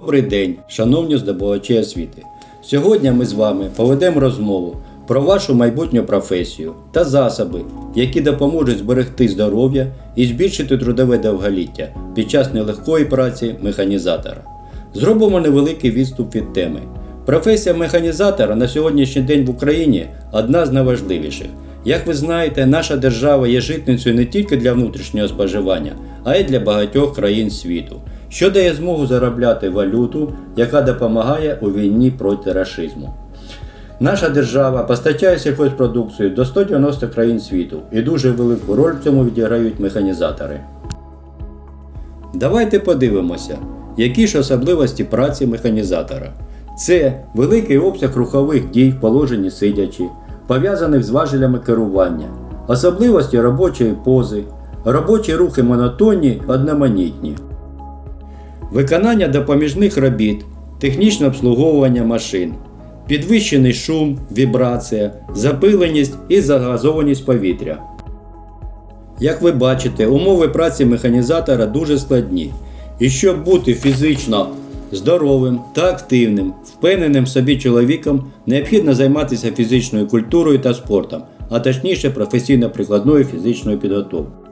Добрий день, шановні здобувачі освіти. Сьогодні ми з вами поведемо розмову про вашу майбутню професію та засоби, які допоможуть зберегти здоров'я і збільшити трудове довголіття під час нелегкої праці механізатора. Зробимо невеликий відступ від теми. Професія механізатора на сьогоднішній день в Україні одна з найважливіших. Як ви знаєте, наша держава є житницею не тільки для внутрішнього споживання, а й для багатьох країн світу, що дає змогу заробляти валюту, яка допомагає у війні проти рашизму. Наша держава постачає сільхозпродукцію до 190 країн світу і дуже велику роль в цьому відіграють механізатори. Давайте подивимося, які ж особливості праці механізатора. Це великий обсяг рухових дій в положенні сидячи, пов'язаних з важелями керування, особливості робочої пози, робочі рухи монотонні, одноманітні, виконання допоміжних робіт, технічне обслуговування машин, підвищений шум, вібрація, запиленість і загазованість повітря. Як ви бачите, умови праці механізатора дуже складні. І щоб бути фізично здоровим та активним, впевненим собі чоловіком, необхідно займатися фізичною культурою та спортом, а точніше професійно-прикладною фізичною підготовкою.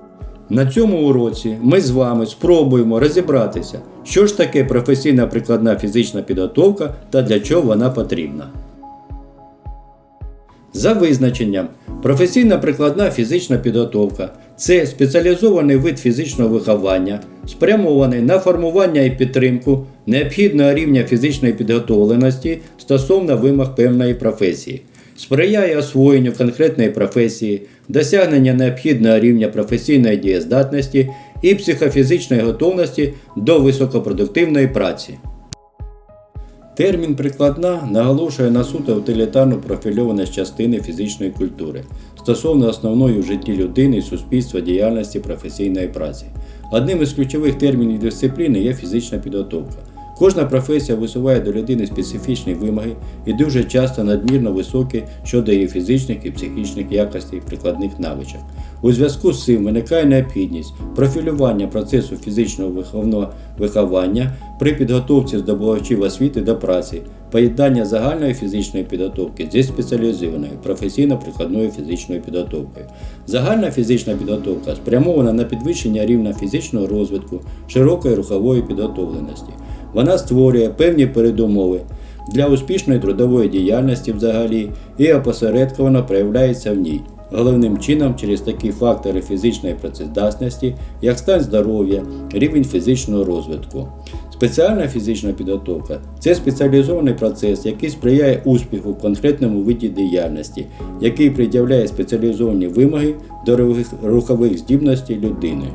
На цьому уроці ми з вами спробуємо розібратися, що ж таке професійна прикладна фізична підготовка та для чого вона потрібна. За визначенням, професійна прикладна фізична підготовка це спеціалізований вид фізичного виховання, спрямований на формування і підтримку необхідного рівня фізичної підготовленості стосовно вимог певної професії, сприяє освоєнню конкретної професії, досягнення необхідного рівня професійної дієздатності і психофізичної готовності до високопродуктивної праці. Термін прикладна наголошує на суто утилітарну профільованість частини фізичної культури стосовно основної в житті людини і суспільства діяльності професійної праці. Одним із ключових термінів дисципліни є фізична підготовка. Кожна професія висуває до людини специфічні вимоги і дуже часто надмірно високі щодо її фізичних і психічних якостей прикладних навичок. У зв'язку з цим виникає необхідність профілювання процесу фізичного виховного виховання при підготовці здобувачів освіти до праці, поєднання загальної фізичної підготовки зі спеціалізованою професійно-прикладною фізичною підготовкою. Загальна фізична підготовка спрямована на підвищення рівня фізичного розвитку, широкої рухової підготовленості. Вона створює певні передумови для успішної трудової діяльності взагалі і опосередковано проявляється в ній. Головним чином через такі фактори фізичної працездатності, як стан здоров'я, рівень фізичного розвитку. Спеціальна фізична підготовка це спеціалізований процес, який сприяє успіху в конкретному виді діяльності, який пред'являє спеціалізовані вимоги до рухових здібностей людини.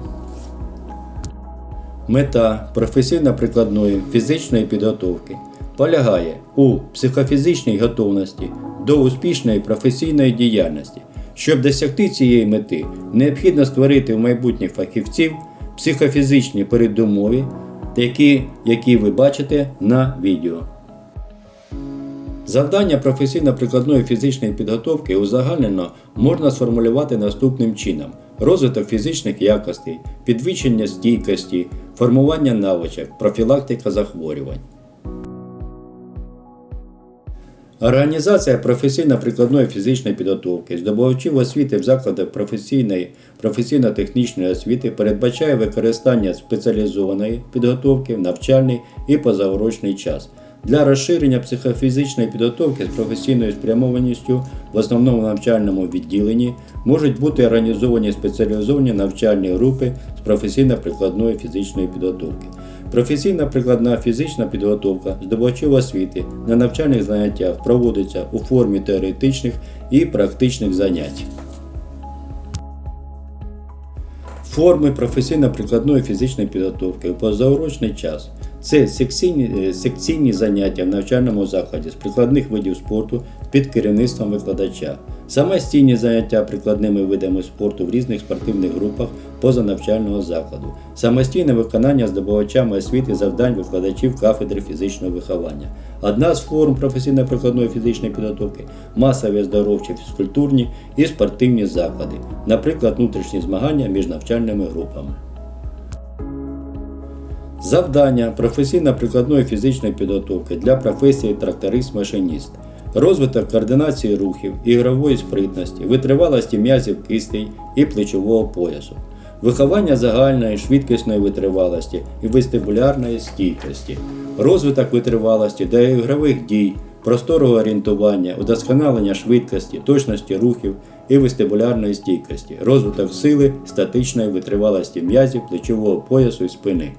Мета професійно-прикладної фізичної підготовки полягає у психофізичній готовності до успішної професійної діяльності. Щоб досягти цієї мети, необхідно створити в майбутніх фахівців психофізичні передумови, які, які ви бачите на відео. Завдання професійно-прикладної фізичної підготовки узагальнено можна сформулювати наступним чином: розвиток фізичних якостей, підвищення стійкості, формування навичок, профілактика захворювань. Організація професійно-прикладної фізичної підготовки здобувачів освіти в закладах професійної професійно-технічної освіти передбачає використання спеціалізованої підготовки в навчальний і позаурочний час. Для розширення психофізичної підготовки з професійною спрямованістю в основному навчальному відділенні можуть бути організовані спеціалізовані навчальні групи з професійно-прикладної фізичної підготовки. Професійна прикладна фізична підготовка здобувачів освіти на навчальних заняттях проводиться у формі теоретичних і практичних занять. Форми професійно-прикладної фізичної підготовки у позаурочний час це секційні, е, секційні заняття в навчальному закладі з прикладних видів спорту під керівництвом викладача, самостійні заняття прикладними видами спорту в різних спортивних групах позанавчального закладу, самостійне виконання здобувачами освіти завдань викладачів кафедри фізичного виховання. Одна з форм професійно-прикладної фізичної підготовки масові оздоровчі фізкультурні і спортивні заклади, наприклад, внутрішні змагання між навчальними групами. Завдання професійно-прикладної фізичної підготовки для професії тракторист-машиніст, розвиток координації рухів, ігрової спритності, витривалості м'язів кистей і плечового поясу, виховання загальної швидкісної витривалості і вестибулярної стійкості, розвиток витривалості до ігрових дій, просторого орієнтування, удосконалення швидкості, точності рухів і вестибулярної стійкості, розвиток сили, статичної витривалості м'язів, плечового поясу і спини.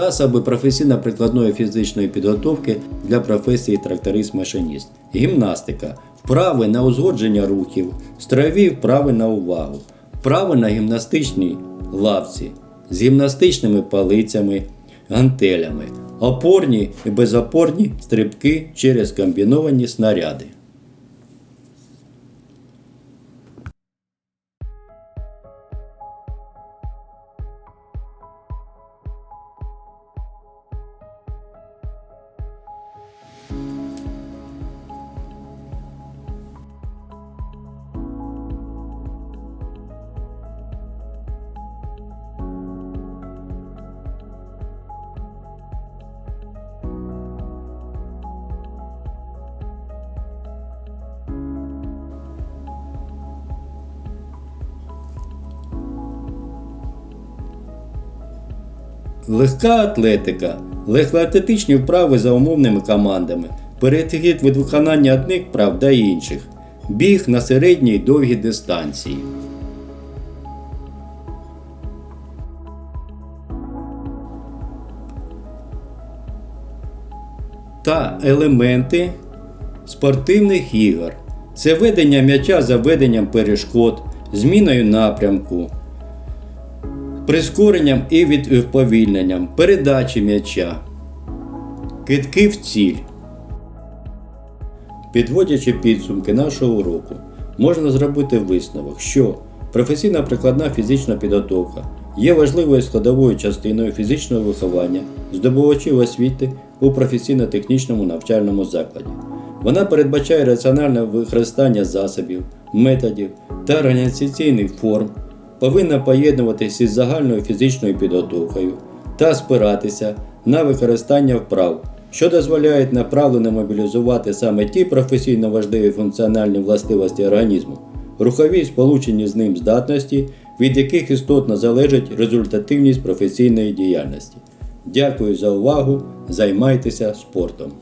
Засоби професійно-прикладної фізичної підготовки для професії тракторист-машиніст. Гімнастика. Вправи на узгодження рухів, строєві вправи на увагу, вправи на гімнастичній лавці з гімнастичними палицями, гантелями, опорні і безопорні стрибки через комбіновані снаряди. Легка атлетика, легкоатлетичні вправи за умовними командами, перехід від виконання одних вправ до інших, біг на середній й довгій дистанції. Та елементи спортивних ігор. Це ведення м'яча за веденням перешкод, зміною напрямку, прискоренням і відповільненням, передачі м'яча, китки в ціль. Підводячи підсумки нашого уроку, можна зробити висновок, що професійна прикладна фізична підготовка є важливою складовою частиною фізичного виховання здобувачів освіти у професійно-технічному навчальному закладі. Вона передбачає раціональне використання засобів, методів та організаційних форм, повинна поєднуватися із загальною фізичною підготовкою та спиратися на використання вправ, що дозволяють направлено мобілізувати саме ті професійно важливі функціональні властивості організму, рухові сполучені з ним здатності, від яких істотно залежить результативність професійної діяльності. Дякую за увагу! Займайтеся спортом!